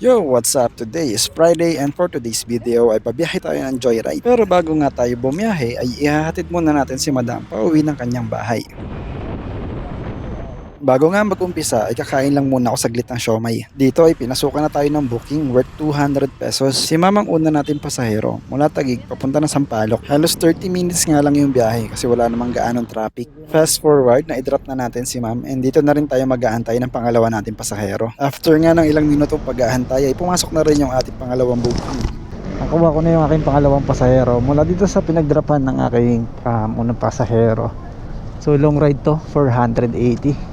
Yo, what's up? Today is Friday and for today's video ay pabiyahe tayo ng Joyride. Pero bago nga tayo bumiyahe ay ihahatid muna natin si Madam pauwi ng kanyang bahay. Bago nga mag-umpisa ay kakain lang muna ako saglit ng siomay. Dito ay pinasukan na tayo ng booking worth 200 pesos. Si mamang una natin pasahero mula Tagig papunta ng Sampaloc. Halos 30 minutes nga lang yung biyahe kasi wala namang gaanong traffic. Fast forward na i-drop na natin si ma'am and dito na rin tayo mag-aantay ng pangalawa natin pasahero. After nga ng ilang minuto pag-aantay ay pumasok na rin yung ating pangalawang booking. Nakuha ko na yung aking pangalawang pasahero mula dito sa pinagdrapan ng aking um, unang pasahero. So long ride to, 480.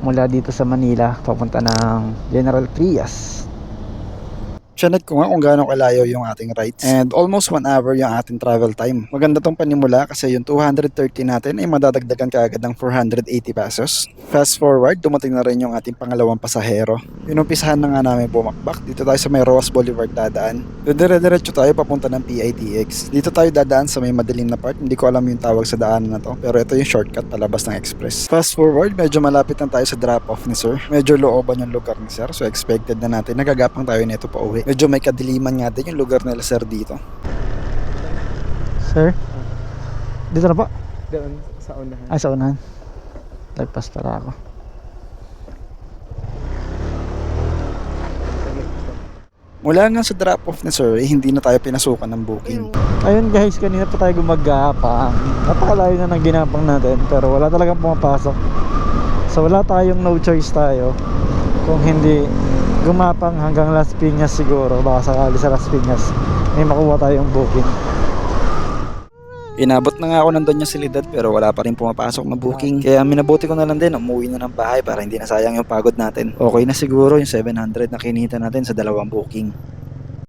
Mula dito sa Manila, papunta ng General Trias. Chinek ko nga kung gaano kalayo yung ating rides. And almost 1 hour yung ating travel time. Maganda tong panimula kasi yung 230 natin ay madadagdagan kaagad ng 480 pesos. Fast forward, dumating na rin yung ating pangalawang pasahero. Inumpisahan na nga namin bumakbak. Dito tayo sa may Roas Boulevard dadaan. Dire-diretso tayo papunta ng PITX. Dito tayo dadaan sa may madilim na part. Hindi ko alam yung tawag sa daanan na to. Pero ito yung shortcut palabas ng express. Fast forward, medyo malapit na tayo sa drop-off ni sir. Medyo looban yung lugar ni sir. So expected na natin. Nagagapang tayo nito pa uwi. Medyo may kadiliman nga din yung lugar nila sir dito. Sir? Dito na po? Doon sa unahan. Ay, sa unahan. Lagpas para ako. Mula nga sa drop-off ni sir, eh, hindi na tayo pinasukan ng booking. Ayun guys, kanina pa tayo gumagapang. Napakalayo na ng ginapang natin pero wala talagang pumapasok. So wala tayong no choice tayo kung hindi gumapang hanggang Las Piñas siguro baka sakali sa Las Piñas may makuha tayong booking. Inabot na nga ako ng Doña Silidad pero wala pa rin pumapasok na booking. Kaya minabuti ko na lang din, umuwi na ng bahay para hindi na sayang yung pagod natin. Okay na siguro yung 700 na kinita natin sa dalawang booking.